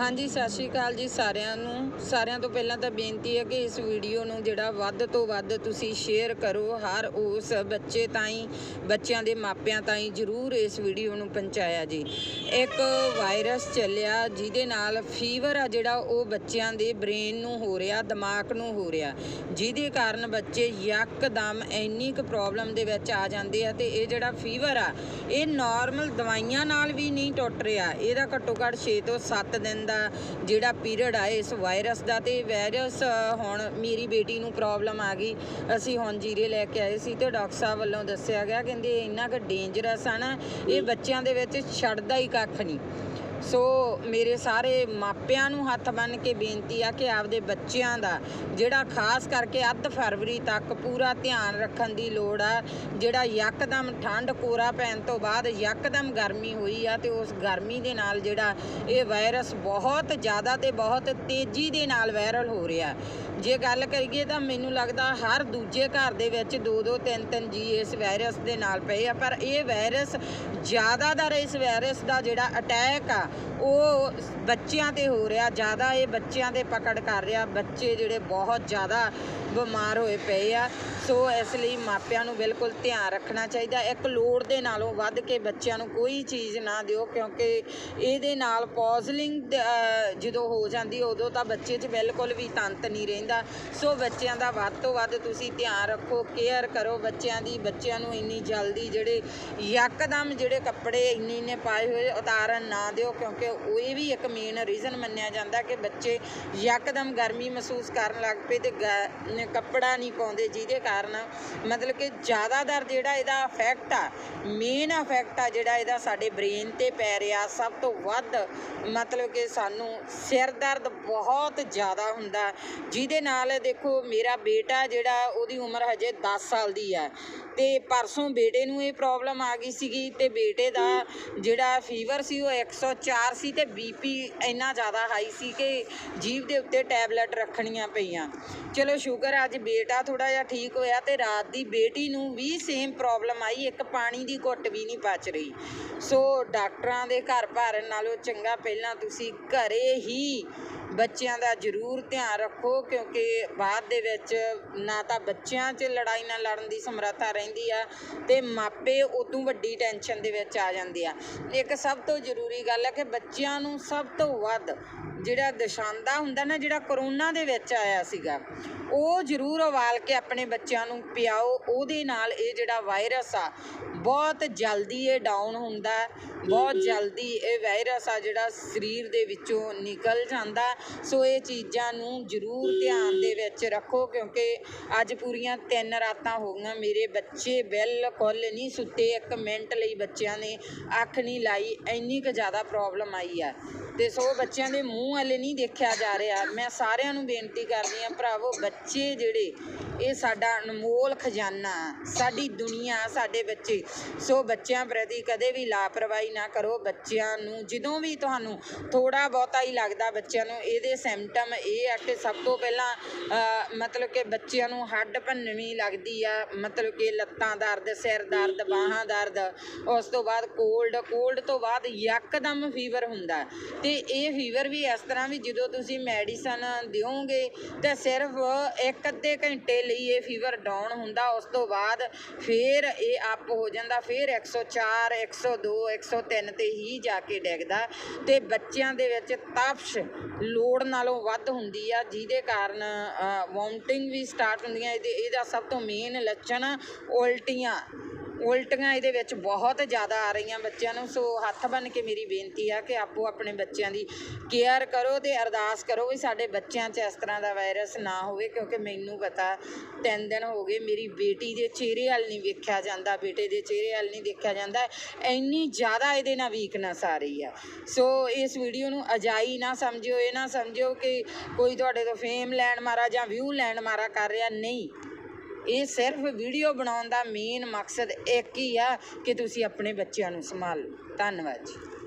ਹਾਂਜੀ, ਸਤਿ ਸ਼੍ਰੀ ਅਕਾਲ ਜੀ ਸਾਰਿਆਂ ਨੂੰ। ਸਾਰਿਆਂ ਤੋਂ ਪਹਿਲਾਂ ਤਾਂ ਬੇਨਤੀ ਹੈ ਕਿ ਇਸ ਵੀਡੀਓ ਨੂੰ ਜਿਹੜਾ ਵੱਧ ਤੋਂ ਵੱਧ ਤੁਸੀਂ ਸ਼ੇਅਰ ਕਰੋ, ਹਰ ਉਸ ਬੱਚੇ ਤਾਈਂ, ਬੱਚਿਆਂ ਦੇ ਮਾਪਿਆਂ ਤਾਈਂ ਜਰੂਰ ਇਸ ਵੀਡੀਓ ਨੂੰ ਪਹੁੰਚਾਇਆ ਜੀ। ਇੱਕ ਵਾਇਰਸ ਚੱਲਿਆ ਜਿਹਦੇ ਨਾਲ ਫੀਵਰ ਆ ਜਿਹੜਾ, ਉਹ ਬੱਚਿਆਂ ਦੇ ਬ੍ਰੇਨ ਨੂੰ ਹੋ ਰਿਹਾ, ਦਿਮਾਗ ਨੂੰ ਹੋ ਰਿਹਾ। ਜਿਹਦੇ ਕਾਰਨ ਬੱਚੇ ਯਕਦਮ ਇੰਨੀ ਕੁ ਪ੍ਰੋਬਲਮ ਦੇ ਵਿੱਚ ਆ ਜਾਂਦੇ ਆ ਤੇ ਇਹ ਜਿਹੜਾ ਫੀਵਰ ਆ, ਇਹ ਨਾਰਮਲ ਦਵਾਈਆਂ ਨਾਲ ਵੀ ਨਹੀਂ ਟੁੱਟ ਰਿਹਾ। ਇਹਦਾ ਘੱਟੋ ਘੱਟ 6 ਤੋਂ 7 ਦਿਨ ਦਾ ਜਿਹੜਾ ਪੀਰੀਅਡ ਆ ਇਸ ਵਾਇਰਸ ਦਾ ਤੇ ਵਾਇਰਸ ਹੁਣ ਮੇਰੀ ਬੇਟੀ ਨੂੰ ਪ੍ਰੋਬਲਮ ਆ ਗਈ। ਅਸੀਂ ਹੁਣ ਜੀਰੇ ਲੈ ਕੇ ਆਏ ਸੀ ਤੇ ਡਾਕਟਰ ਸਾਹਿਬ ਵੱਲੋਂ ਦੱਸਿਆ ਗਿਆ, ਕਹਿੰਦੇ ਇਹ ਇੰਨਾ ਕੁ ਡੇਂਜਰਸ ਆ ਨਾ, ਇਹ ਬੱਚਿਆਂ ਦੇ ਵਿੱਚ ਛੱਡਦਾ ਹੀ ਕੱਖ ਨਹੀਂ। ਸੋ ਮੇਰੇ ਸਾਰੇ ਮਾਪਿਆਂ ਨੂੰ ਹੱਥ ਬੰਨ ਕੇ ਬੇਨਤੀ ਆ ਕਿ ਆਪਦੇ ਬੱਚਿਆਂ ਦਾ ਜਿਹੜਾ ਖਾਸ ਕਰਕੇ ਅੱਧ ਫਰਵਰੀ ਤੱਕ ਪੂਰਾ ਧਿਆਨ ਰੱਖਣ ਦੀ ਲੋੜ ਆ, ਜਿਹੜਾ ਯਕਦਮ ਠੰਡ ਕੋਰਾ ਪੈਣ ਤੋਂ ਬਾਅਦ ਯਕਦਮ ਗਰਮੀ ਹੋਈ ਆ ਤੇ ਉਸ ਗਰਮੀ ਦੇ ਨਾਲ ਜਿਹੜਾ ਇਹ ਵਾਇਰਸ ਬਹੁਤ ਜ਼ਿਆਦਾ ਤੇ ਬਹੁਤ ਤੇਜ਼ੀ ਦੇ ਨਾਲ ਵਾਇਰਲ ਹੋ ਰਿਹਾ। ਜੇ ਗੱਲ ਕਰੀਏ ਤਾਂ ਮੈਨੂੰ ਲੱਗਦਾ ਹਰ ਦੂਜੇ ਘਰ ਦੇ ਵਿੱਚ ਦੋ ਦੋ, ਤਿੰਨ ਤਿੰਨ ਜੀ ਇਸ ਵਾਇਰਸ ਦੇ ਨਾਲ ਪਏ ਆ, ਪਰ ਇਹ ਵਾਇਰਸ ਜ਼ਿਆਦਾਤਰ ਇਸ ਵਾਇਰਸ ਦਾ ਜਿਹੜਾ ਅਟੈਕ ਆ ਉਹ ਬੱਚਿਆਂ ਤੇ ਹੋ ਰਿਹਾ, ਜ਼ਿਆਦਾ ਇਹ ਬੱਚਿਆਂ ਤੇ ਪਕੜ ਕਰ ਰਿਹਾ, ਬੱਚੇ ਜਿਹੜੇ ਬਹੁਤ ਜ਼ਿਆਦਾ ਬਿਮਾਰ ਹੋਏ ਪਏ ਆ। ਸੋ ਇਸ ਲਈ ਮਾਪਿਆਂ ਨੂੰ ਬਿਲਕੁਲ ਧਿਆਨ ਰੱਖਣਾ ਚਾਹੀਦਾ। ਇੱਕ ਲੋੜ ਦੇ ਨਾਲੋਂ ਵੱਧ ਕੇ ਬੱਚਿਆਂ ਨੂੰ ਕੋਈ ਚੀਜ਼ ਨਾ ਦਿਓ, ਕਿਉਂਕਿ ਇਹਦੇ ਨਾਲ ਪੋਜ਼ਲਿੰਗ ਜਦੋਂ ਹੋ ਜਾਂਦੀ, ਉਦੋਂ ਤਾਂ ਬੱਚੇ 'ਚ ਬਿਲਕੁਲ ਵੀ ਤੰਤ ਨਹੀਂ ਰਹਿੰਦਾ। ਸੋ ਬੱਚਿਆਂ ਦਾ ਵੱਧ ਤੋਂ ਵੱਧ ਤੁਸੀਂ ਧਿਆਨ ਰੱਖੋ, ਕੇਅਰ ਕਰੋ ਬੱਚਿਆਂ ਦੀ। ਬੱਚਿਆਂ ਨੂੰ ਇੰਨੀ ਜਲਦੀ ਜਿਹੜੇ ਯਕਦਮ ਜਿਹੜੇ ਕੱਪੜੇ ਇੰਨੇ ਇੰਨੇ ਪਾਏ ਹੋਏ ਉਤਾਰਨ ਨਾ ਦਿਓ, ਕਿਉਂਕਿ ਉਹ ਇਹ ਵੀ ਇੱਕ ਮੇਨ ਰੀਜ਼ਨ ਮੰਨਿਆ ਜਾਂਦਾ ਕਿ ਬੱਚੇ ਯਕਦਮ ਗਰਮੀ ਮਹਿਸੂਸ ਕਰਨ ਲੱਗ ਪਏ ਤੇ ਗ- ਕੱਪੜਾ ਨਹੀਂ ਪਾਉਂਦੇ, ਜਿਹਦੇ ਕਾਰਨ ਮਤਲਬ ਕਿ ਜ਼ਿਆਦਾਤਰ ਜਿਹੜਾ ਇਹਦਾ ਇਫੈਕਟ ਆ ਮੇਨ ਇਫੈਕਟ ਆ ਜਿਹੜਾ ਇਹਦਾ ਸਾਡੇ ਬ੍ਰੇਨ ਤੇ ਪੈ ਰਿਹਾ, ਸਭ ਤੋਂ ਵੱਧ ਮਤਲਬ ਕਿ ਸਾਨੂੰ ਸਿਰ ਦਰਦ ਬਹੁਤ ਜ਼ਿਆਦਾ ਹੁੰਦਾ। ਜਿਹਦੇ ਨਾਲ ਦੇਖੋ, ਮੇਰਾ ਬੇਟਾ ਜਿਹੜਾ, ਉਹਦੀ ਉਮਰ ਹਜੇ 10 ਸਾਲ ਦੀ ਆ। ਤੇ ਪਰਸੋਂ ਬੇਟੇ ਨੂੰ ਇਹ ਪ੍ਰੋਬਲਮ ਆ ਗਈ ਸੀਗੀ ਤੇ ਬੇਟੇ ਦਾ ਜਿਹੜਾ ਫੀਵਰ ਸੀ, ਉਹ 104 ਸੀ ਤੇ ਬੀਪੀ ਇੰਨਾ ਜ਼ਿਆਦਾ ਹਾਈ ਸੀ ਕਿ ਜੀਭ ਦੇ ਉੱਤੇ ਟੈਬਲੇਟ ਰੱਖਣੀਆਂ ਪਈਆਂ। ਚਲੋ ਸ਼ੂਗਰ ਆ ਅੱਜ ਬੇਟਾ ਥੋੜਾ ਜਿਹਾ ਠੀਕ ਹੋਇਆ ਤੇ ਰਾਤ ਦੀ ਬੇਟੀ ਨੂੰ ਵੀ ਸੇਮ ਪ੍ਰੋਬਲਮ ਆਈ, ਇੱਕ ਪਾਣੀ ਦੀ ਘੁੱਟ ਵੀ ਨਹੀਂ ਪਚ ਰਹੀ। ਸੋ ਡਾਕਟਰਾਂ ਦੇ ਘਰ ਭਰਨ ਨਾਲੋਂ ਚੰਗਾ ਪਹਿਲਾਂ ਤੁਸੀਂ ਘਰੇ ਹੀ ਬੱਚਿਆਂ ਦਾ ਜ਼ਰੂਰ ਧਿਆਨ ਰੱਖੋ, ਕਿਉਂਕਿ ਬਾਅਦ ਦੇ ਵਿੱਚ ਨਾ ਤਾਂ ਬੱਚਿਆਂ 'ਚ ਲੜਾਈ ਨਾਲ ਲੜਨ ਦੀ ਸਮਰੱਥਾ ਰਹਿੰਦੀ ਆ ਤੇ ਮਾਪੇ ਉਦੋਂ ਵੱਡੀ ਟੈਨਸ਼ਨ ਦੇ ਵਿੱਚ ਆ ਜਾਂਦੇ ਆ। ਇੱਕ ਸਭ ਤੋਂ ਜ਼ਰੂਰੀ ਗੱਲ ਹੈ ਕਿ ਬੱਚਿਆਂ ਨੂੰ ਸਭ ਤੋਂ ਵੱਧ ਜਿਹੜਾ ਦਸ਼ਾਂਦਾ ਹੁੰਦਾ ਨਾ ਜਿਹੜਾ ਕਰੋਨਾ ਦੇ ਵਿੱਚ ਆਇਆ ਸੀਗਾ ਉਹ ਜ਼ਰੂਰ ਉਬਾਲ ਕੇ ਆਪਣੇ ਬੱਚਿਆਂ ਨੂੰ ਪਿਆਓ। ਉਹਦੇ ਨਾਲ ਇਹ ਜਿਹੜਾ ਵਾਇਰਸ ਆ ਬਹੁਤ ਜਲਦੀ ਇਹ ਡਾਊਨ ਹੁੰਦਾ। ਬਹੁਤ ਜਲਦੀ ਇਹ ਵਾਇਰਸ ਆ ਜਿਹੜਾ ਸਰੀਰ ਦੇ ਵਿੱਚੋਂ ਨਿਕਲ ਜਾਂਦਾ। ਸੋ ਇਹ ਚੀਜ਼ਾਂ ਨੂੰ ਜ਼ਰੂਰ ਧਿਆਨ ਦੇ ਵਿੱਚ ਰੱਖੋ ਕਿਉਂਕਿ ਅੱਜ ਪੂਰੀਆਂ ਤਿੰਨ ਰਾਤਾਂ ਹੋ ਗਈਆਂ। ਮੇਰੇ ਬੱਚੇ ਬਿਲਕੁਲ ਨਹੀਂ ਸੁੱਤੇ। ਇੱਕ ਮਿੰਟ ਲਈ ਬੱਚਿਆਂ ਨੇ ਅੱਖ ਨਹੀਂ ਲਾਈ। ਇੰਨੀ ਕੁ ਜ਼ਿਆਦਾ ਪ੍ਰੋਬਲਮ ਆਈ ਆ। ਤੇ ਸੋ ਬੱਚਿਆਂ ਦੇ ਮੂੰਹ ਵਾਲੇ ਨਹੀਂ ਦੇਖਿਆ ਜਾ ਰਿਹਾ। ਮੈਂ ਸਾਰਿਆਂ ਨੂੰ ਬੇਨਤੀ ਕਰਦੀ ਹਾਂ, ਭਰਾਵੋ, ਬੱਚੇ ਜਿਹੜੇ ਇਹ ਸਾਡਾ ਅਨਮੋਲ ਖਜ਼ਾਨਾ, ਸਾਡੀ ਦੁਨੀਆ, ਸਾਡੇ ਬੱਚੇ। ਸੋ ਬੱਚਿਆਂ ਪ੍ਰਤੀ ਕਦੇ ਵੀ ਲਾਪਰਵਾਹੀ ਨਾ ਕਰੋ ਬੱਚਿਆਂ ਨੂੰ। ਜਦੋਂ ਵੀ ਤੁਹਾਨੂੰ ਥੋੜਾ ਬਹੁਤਾ ਹੀ ਲੱਗਦਾ ਬੱਚਿਆਂ ਨੂੰ, ਇਹਦੇ ਸਿੰਪਟਮ ਇਹ ਆ ਕਿ ਸਭ ਤੋਂ ਪਹਿਲਾਂ ਮਤਲਬ ਕਿ ਬੱਚਿਆਂ ਨੂੰ ਹੱਡ ਭੰਨਵੀਂ ਲੱਗਦੀ ਆ। ਮਤਲਬ ਕਿ ਲੱਤਾਂ ਦਰਦ, ਸਿਰ ਦਰਦ, ਬਾਹਾਂ ਦਰਦ, ਉਸ ਤੋਂ ਬਾਅਦ ਕੋਲਡ ਕੋਲਡ ਤੋਂ ਬਾਅਦ ਯਕਦਮ ਫੀਵਰ ਹੁੰਦਾ। ਤੇ ਇਹ ਫੀਵਰ ਵੀ ਇਸ ਤਰ੍ਹਾਂ ਵੀ ਜਦੋਂ ਤੁਸੀਂ ਮੈਡੀਸਨ ਦਿਓਗੇ, ਤਾਂ ਸਿਰਫ ਇੱਕ ਅੱਧੇ ਘੰਟੇ ਲਈ ਇਹ ਫੀਵਰ ਡਾਊਨ ਹੁੰਦਾ, ਉਸ ਤੋਂ ਬਾਅਦ ਫੇਰ ਇਹ ਅਪ ਹੋ ਜਾਂਦਾ, ਫੇਰ 104 102 103 ਤੇ ਹੀ ਜਾ ਕੇ ਡਿੱਗਦਾ ਤੇ ਬੱਚਿਆਂ ਦੇ ਵਿੱਚ ਤਪਸ਼ ਲੋੜ ਨਾਲੋਂ ਵੱਧ ਹੁੰਦੀ ਆ, ਜਿਹਦੇ ਕਾਰਨ ਵੋਮਟਿੰਗ ਵੀ ਸਟਾਰਟ ਹੁੰਦੀਆਂ, ਇਹਦੇ, ਇਹਦਾ ਸਭ ਤੋਂ ਮੇਨ ਲੱਛਣ ਉਲਟੀਆਂ। ਉਲਟੀਆਂ ਇਹਦੇ ਵਿੱਚ ਬਹੁਤ ਜ਼ਿਆਦਾ ਆ ਰਹੀਆਂ ਬੱਚਿਆਂ ਨੂੰ, ਸੋ ਹੱਥ ਬੰਨ ਕੇ ਮੇਰੀ ਬੇਨਤੀ ਆ ਕਿ ਆਪੋ ਆਪਣੇ ਬੱਚਿਆਂ ਦੀ ਕੇਅਰ ਕਰੋ ਤੇ ਅਰਦਾਸ ਕਰੋ ਵੀ ਸਾਡੇ ਬੱਚਿਆਂ 'ਚ ਇਸ ਤਰ੍ਹਾਂ ਦਾ ਵਾਇਰਸ ਨਾ ਹੋਵੇ, ਕਿਉਂਕਿ ਮੈਨੂੰ ਪਤਾ ਤਿੰਨ ਦਿਨ ਹੋ ਗਏ ਮੇਰੀ ਬੇਟੀ ਦੇ ਚਿਹਰੇ ਵੱਲ ਨਹੀਂ ਵੇਖਿਆ ਜਾਂਦਾ, ਬੇਟੇ ਦੇ ਚਿਹਰੇ ਵੱਲ ਨਹੀਂ ਦੇਖਿਆ ਜਾਂਦਾ, ਇੰਨੀ ਜ਼ਿਆਦਾ ਇਹਦੇ ਨਾਲ ਵੀਕਨੈਸ ਆ ਰਹੀ ਆ। ਸੋ ਇਸ ਵੀਡੀਓ ਨੂੰ ਅਜਾਈ ਨਾ ਸਮਝਿਓ, ਇਹ ਨਾ ਸਮਝਿਓ ਕਿ ਕੋਈ ਤੁਹਾਡੇ ਤੋਂ ਫੇਮ ਲੈਣ ਮਾਰਾ ਜਾਂ ਵਿਊ ਲੈਣ ਮਾਰਾ ਕਰ ਰਿਹਾ, ਨਹੀਂ। ਇਹ ਸਿਰਫ ਵੀਡੀਓ ਬਣਾਉਣ ਦਾ ਮੇਨ ਮਕਸਦ ਇੱਕ ਹੀ ਆ ਕਿ ਤੁਸੀਂ ਆਪਣੇ ਬੱਚਿਆਂ ਨੂੰ ਸੰਭਾਲੋ। ਧੰਨਵਾਦ ਜੀ।